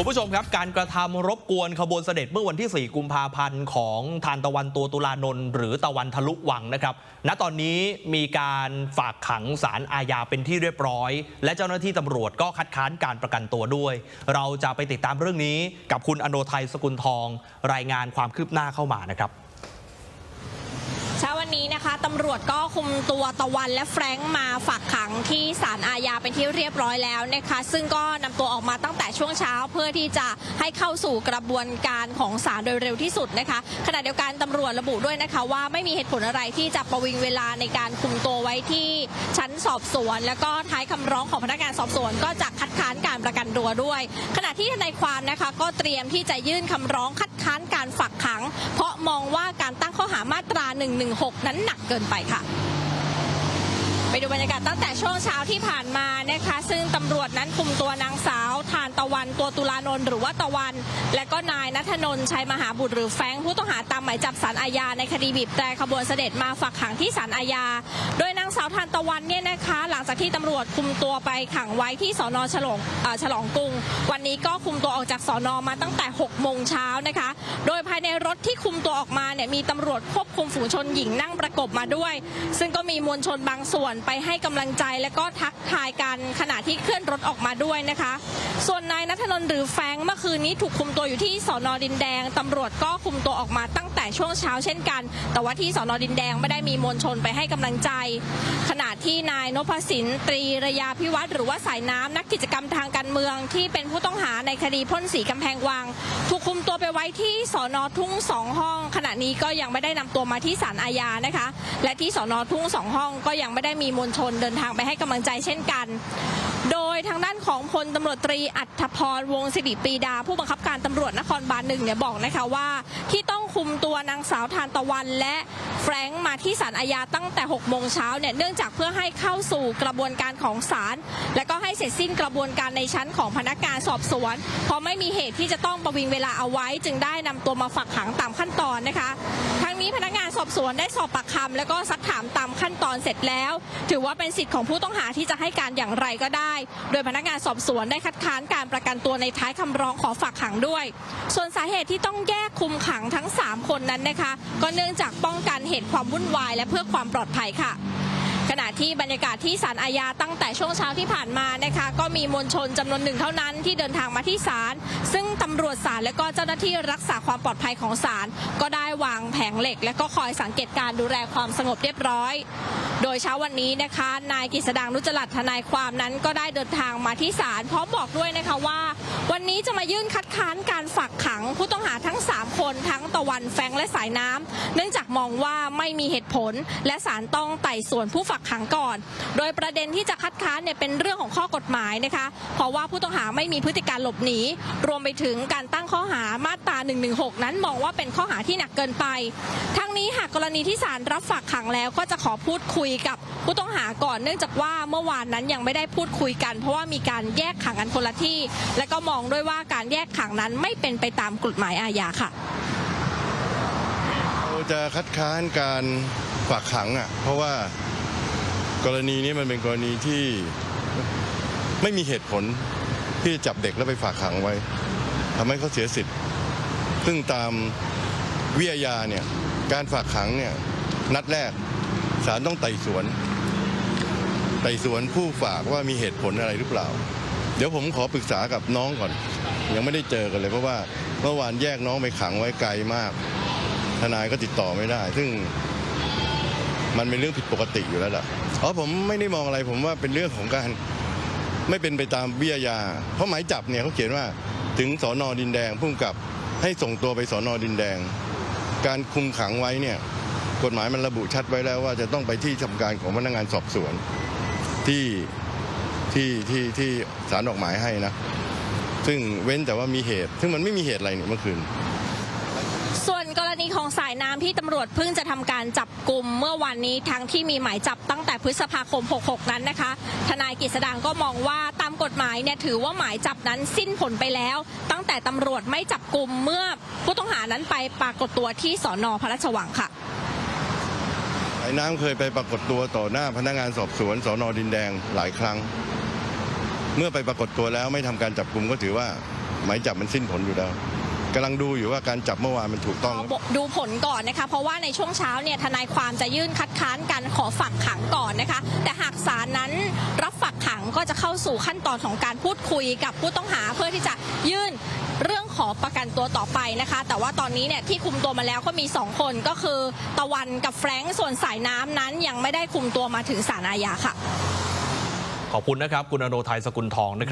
คุณผู้ชมครับ การกระทำรบกวนขบวนเสด็จเมื่อวันที่ 4 กุมภาพันธ์ของทานตะวันตัวตุลานนท์หรือตะวันทะลุวังนะครับ ณตอนนี้มีการฝากขังสารอาญาเป็นที่เรียบร้อย และเจ้าหน้าที่ตำรวจก็คัดค้านการประกันตัวด้วย เราจะไปติดตามเรื่องนี้กับคุณอโนไทยสกุลทอง รายงานความคืบหน้าเข้ามานะครับเช้าวันนี้นะคะตำรวจก็คุมตัวตะวันและแฟรงค์มาฝากขังที่ศาลอาญาเป็นที่เรียบร้อยแล้วนะคะ ซึ่งก็นำตัวออกมาตั้งแต่ช่วงเช้าเพื่อที่จะให้เข้าสู่กระบวนการของศาลโดยเร็วที่สุดนะคะ ขณะเดียวกันตำรวจระบุด้วยนะคะว่าไม่มีเหตุผลอะไรที่จะประวิงเวลาในการคุมตัวไว้ที่ชั้นสอบสวน แล้วก็ท้ายคำร้องของพนักงานสอบสวน ก็จะคัดค้านการประกันตัวด้วย ขณะที่ทนายความนะคะก็เตรียมที่จะยื่นคำร้องคัดค้านการฝากขัง เพราะมองว่าการตั้งข้อหามาตรา 116นั้นหนักเกินไปค่ะ ไปดูบรรยากาศตั้งแต่ช่วงเช้าที่ผ่านมานะคะ ซึ่งตำรวจนั้นคุมตัวนางสาวทานตะวันตัวตุลานนท์หรือว่าตะวัน และก็นาย นัทนนท์ชัยมหาบุตรหรือแฟงผู้ต้องหาตามหมายจับสารอาญาในคดีบีบแตรขบวนเสด็จมาฝากขังที่ศาลอาญา โดยนางสาวทานตะวันเนี่ยนะคะ หลังจากที่ตำรวจคุมตัวไปขังไว้ที่สอนอฉลองอ่อฉลองกรุง วันนี้ก็คุมตัวออกจากสอนอมาตั้งแต่6โมงเช้านะคะ โดยภายในรถที่คุมตัวออกมาเนี่ยมีตำรวจควบคุมฝูงชนหญิงนั่งประกบมาด้วย ซึ่งก็มีมวลชนบางส่วนไปให้กำลังใจและก็ทักทายกันขณะที่เคลื่อนรถออกมาด้วยนะคะ ส่วนนายนัทนนท์หรือแฟงเมื่อคืนนี้ถูกคุมตัวอยู่ที่สอนอดินแดงตำรวจก็คุมตัวออกมาตั้งแต่ช่วงเช้าเช่นกัน แต่ว่าที่สอนอดินแดงไม่ได้มีมวลชนไปให้กำลังใจ ขณะที่นายนพสินตรีระยาพิวัตรหรือว่าสายน้ำนักกิจกรรมทางการเมืองที่เป็นผู้ต้องหาในคดีพ่นสีกำแพงวัง ถูกคุมตัวไปไว้ที่สอนอทุ่งสองห้อง ขณะนี้ก็ยังไม่ได้นำตัวมาที่ศาลอาญานะคะ และที่สอนอทุ่งสองห้องก็ยังไม่ได้มีมวลชนเดินทางไปให้กำลังใจเช่นกัน โดยทางด้านของพลตำรวจตรีอัธพรวงศิริปีดา ผู้บังคับการตำรวจนครบาลหนึ่งเนี่ยบอกนะคะว่าที่ต้องคุมตัวนางสาวทานตะวันและแฟรงค์มาที่ศาลอาญาตั้งแต่6โมงเช้าเนี่ยเนื่องจากเพื่อให้เข้าสู่กระบวนการของศาลและก็ให้เสร็จสิ้นกระบวนการในชั้นของพนักงานสอบสวน เพราะไม่มีเหตุที่จะต้องประวิงเวลาเอาไว้ จึงได้นำตัวมาฝักขังตามขั้นตอนนะคะทั้งนี้พนักงานสอบสวนได้สอบปากคำและก็ซักถามตามขั้นตอนเสร็จแล้ว ถือว่าเป็นสิทธิ์ของผู้ต้องหาที่จะให้การอย่างไรก็ได้ได้ โดยพนักงานสอบสวนได้คัดค้านการประกันตัวในท้ายคำร้องขอฝากขังด้วย ส่วนสาเหตุที่ต้องแยกคุมขังทั้ง 3 คนนั้นนะคะ ก็เนื่องจากป้องกันเหตุความวุ่นวาย และเพื่อความปลอดภัยค่ะขณะที่บรรยากาศที่ศาลอาญาตั้งแต่ช่วงเช้าที่ผ่านมานะคะ ก็มีมวลชนจำนวนหนึ่งเท่านั้นที่เดินทางมาที่ศาลซึ่งตำรวจศาลและก็เจ้าหน้าที่รักษาความปลอดภัยของศาลก็ได้วางแผงเหล็ก และก็คอยสังเกตการดูแลความสงบเรียบร้อย โดยเช้าวันนี้นะคะ นายกฤษดางนุจรัตทนายความนั้นก็ได้เดินทางมาที่ศาลพร้อมบอกด้วยนะคะว่า วันนี้จะมายื่นคัดค้านการฝากขังผู้ต้องหาทั้ง 3 คนทั้งตะวันแฟงและสายน้ำเนื่องจากมองว่าไม่มีเหตุผล และศาลต้องไต่สวนผู้ฝากขังก่อน โดยประเด็นที่จะคัดค้านเนี่ยเป็นเรื่องของข้อกฎหมายนะคะ เพราะว่าผู้ต้องหาไม่มีพฤติการหลบหนีรวมไปถึงการตั้ง ข้อหามาตรา 116 นั้นมองว่าเป็นข้อหาที่หนักเกินไป ทั้งนี้หากกรณีที่ศาลรับฝากขังแล้วก็จะขอพูดคุยกับผู้ต้องหาก่อนเนื่องจากว่าเมื่อวานนั้นยังไม่ได้พูดคุยกัน เพราะว่ามีการแยกขังกันคนละที่ และก็มองด้วยว่าการแยกขังนั้นไม่เป็นไปตามกฎหมายอาญาค่ะเราจะคัดค้านการฝากขังอะเพราะว่ากรณีนี้มันเป็นกรณีที่ไม่มีเหตุผลที่จะจับเด็กแล้วไปฝากขังไว้ ทำให้เขาเสียสิทธิ์ ซึ่งตามวิทยาเนี่ยการฝากขังเนี่ยนัดแรกศาลต้องไต่สวน ไต่สวนผู้ฝากว่ามีเหตุผลอะไรหรือเปล่า เดี๋ยวผมขอปรึกษากับน้องก่อน ยังไม่ได้เจอกันเลยเพราะว่าเมื่อวานแยกน้องไปขังไว้ไกลมาก ทนายก็ติดต่อไม่ได้ ซึ่งมันเป็นเรื่องผิดปกติอยู่แล้วล่ะอ๋อผมไม่ได้มองอะไรผมว่าเป็นเรื่องของการไม่เป็นไปตามวิทยา เพราะหมายจับเนี่ยเขาเขียนว่า ถึงสอนอดินแดงพุ่งกับให้ส่งตัวไปสอนอดินแดง การคุมขังไว้เนี่ยกฎหมายมันระบุชัดไว้แล้วว่าจะต้องไปที่ทำการของพนักงานสอบสวน ที่ที่ที่ที่ศาลออกหมายให้นะ ซึ่งเว้นแต่ว่ามีเหตุ ซึ่งมันไม่มีเหตุอะไรเนี่ยเมื่อคืนส่วนกรณีของสายน้ำที่ตำรวจเพิ่งจะทำการจับกลุ่มเมื่อวันนี้ทั้งที่มีหมายจับตั้งแต่พฤษภาคม 66 นั้นนะคะ ทนายกฤษดางก็มองว่าามกฎหมายเนี่ยถือว่าหมายจับนั้นสิ้นผลไปแล้ว ตั้งแต่ตำรวจไม่จับกลุ่มเมื่อผู้ต้องหานั้นไปปรากฏตัวที่สอนอพระราชวังค่ะไอ้น้ำเคยไปปรากฏตัวต่อหน้าพนักงานสอบสวนสอนอดินแดงหลายครั้ง เมื่อไปปรากฏตัวแล้วไม่ทำการจับกลุ่มก็ถือว่าหมายจับมันสิ้นผลอยู่แล้วกำลังดูอยู่ว่าการจับเมื่อวานมันถูกต้องหรือเปล่าดูผลก่อนนะคะ เพราะว่าในช่วงเช้าเนี่ยทนายความจะยื่นคัดค้านการขอฝักขังก่อนนะคะ แต่หากศาลนั้นรับฝั ก็จะเข้าสู่ขั้นตอนของการพูดคุยกับผู้ต้องหาเพื่อที่จะยื่นเรื่องขอประกันตัวต่อไปนะคะ แต่ว่าตอนนี้เนี่ยที่คุมตัวมาแล้วก็มี 2 คนก็คือตะวันกับแฟรงค์ส่วนสายน้ำนั้น ยังไม่ได้คุมตัวมาถึงศาลอาญาค่ะ ขอบคุณนะครับ คุณอโนไทยสกุลทองนะครับ